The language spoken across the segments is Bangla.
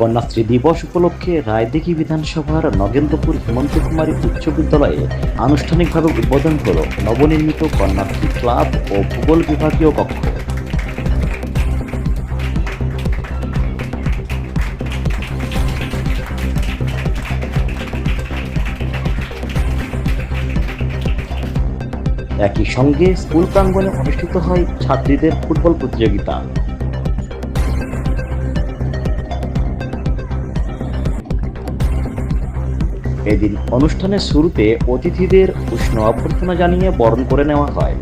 কন্যাশ্রী দিবস উপলক্ষে রায়দিঘি বিধানসভার নগেন্দ্রপুর হেমন্ত কুমারী উচ্চ বিদ্যালয়ে আনুষ্ঠানিকভাবে উদ্বোধন হল নবনির্মিত কন্যাশ্রী ক্লাব ও ভূগোল বিভাগীয় কক্ষ। একই সঙ্গে স্কুল প্রাঙ্গনে অনুষ্ঠিত হয় ছাত্রীদের ফুটবল প্রতিযোগিতা। এদিন অনুষ্ঠানের শুরুতে অতিথিদের উষ্ণ অভ্যর্থনা জানিয়ে বরণ করে নেওয়া হয়।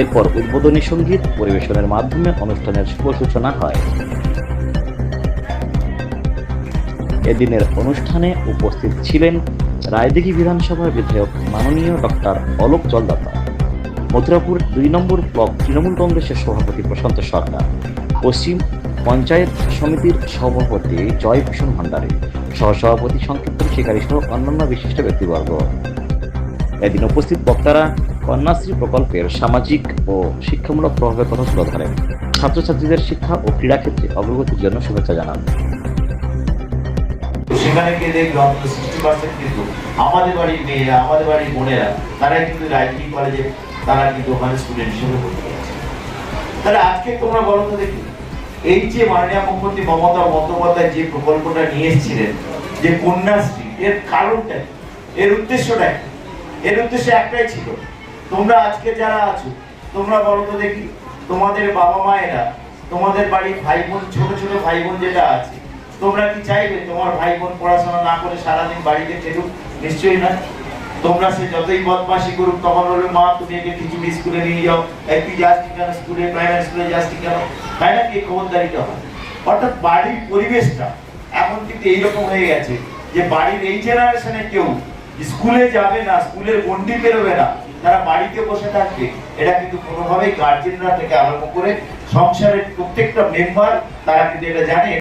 এরপর উদ্বোধনী সংগীত পরিবেশনের মাধ্যমে অনুষ্ঠানের শুভ সূচনা হয়। এদিনের অনুষ্ঠানে উপস্থিত ছিলেন রায়দিঘি বিধানসভার বিধায়ক মাননীয় ডক্টর অলোক জলদাতা, মথুরাপুর দুই নম্বর ব্লক তৃণমূল কংগ্রেসের সভাপতি প্রশান্ত সরকার, পশ্চিম পঞ্চায়েত সমিতির সভাপতি জয়ভূষণ ভান্ডারী, সহসভাপতি সংকীর্তন শিকারী সহ অন্যান্য বিশিষ্ট ব্যক্তিবর্গ। এদিন উপস্থিত বক্তারা কন্যাশ্রী প্রকল্পের সামাজিক ও শিক্ষামূলক প্রভাবের কথা তুলে ধরেন। ছাত্রছাত্রীদের শিক্ষা ও ক্রীড়াক্ষেত্রে অগ্রগতির জন্য শুভেচ্ছা জানান। সেখানে গিয়ে দেখলাম সিক্সটি পার্সেন্ট কিন্তু আমাদের বাড়ির মেয়েরা, আমাদের বাড়ির বোনেরা, তারা কিন্তু রাজনীতি কলেজে তারা কিন্তু ওখানে স্টুডেন্ট হিসেবে ভর্তি হয়েছে। তাহলে আজকে তোমরা বলো তো দেখি এই যে মাননীয় মুখ্যমন্ত্রী মমতা বন্দ্যোপাধ্যায় যে প্রকল্পটা নিয়ে এসেছিলেন, যে কন্যাশ্রী, এর কারণটা এর উদ্দেশ্যটা? এর উদ্দেশ্য একটাই ছিল, তোমরা আজকে যারা আছো, তোমরা বলো তো দেখি, তোমাদের বাবা মায়েরা, তোমাদের বাড়ির ভাই বোন ছোট ছোট ভাই বোন যেটা আছে, তোমরা কি চাইবে তোমার ভাই বোন পড়াশোনা না করে সারাদিন বাড়িতে ঠেলুক নিশ্চয়ই না তোমরা সে যতই বদমাশি করুক, তখন বলবে মা, তুমি একে খিচুড়ি স্কুলে নিয়ে যাও। এই যাস কেন স্কুলে প্রাইমারি স্কুলে যাস কেন? তাই না এই খবরদারিটা হয়? অর্থাৎ বাড়ির পরিবেশটা এখন কিন্তু এইরকম হয়ে গেছে যে বাড়ির এই জেনারেশনে কেউ স্কুলে যাবে না, স্কুলের গন্ডি বেরোবে না। তারা বাড়িতে বসে থাকবে এটা কিন্তু কোনোভাবেই গার্জেনরা থেকে আরম্ভ করে সংসারের প্রত্যেকটা মেম্বার তারা কিন্তু এটা জানে।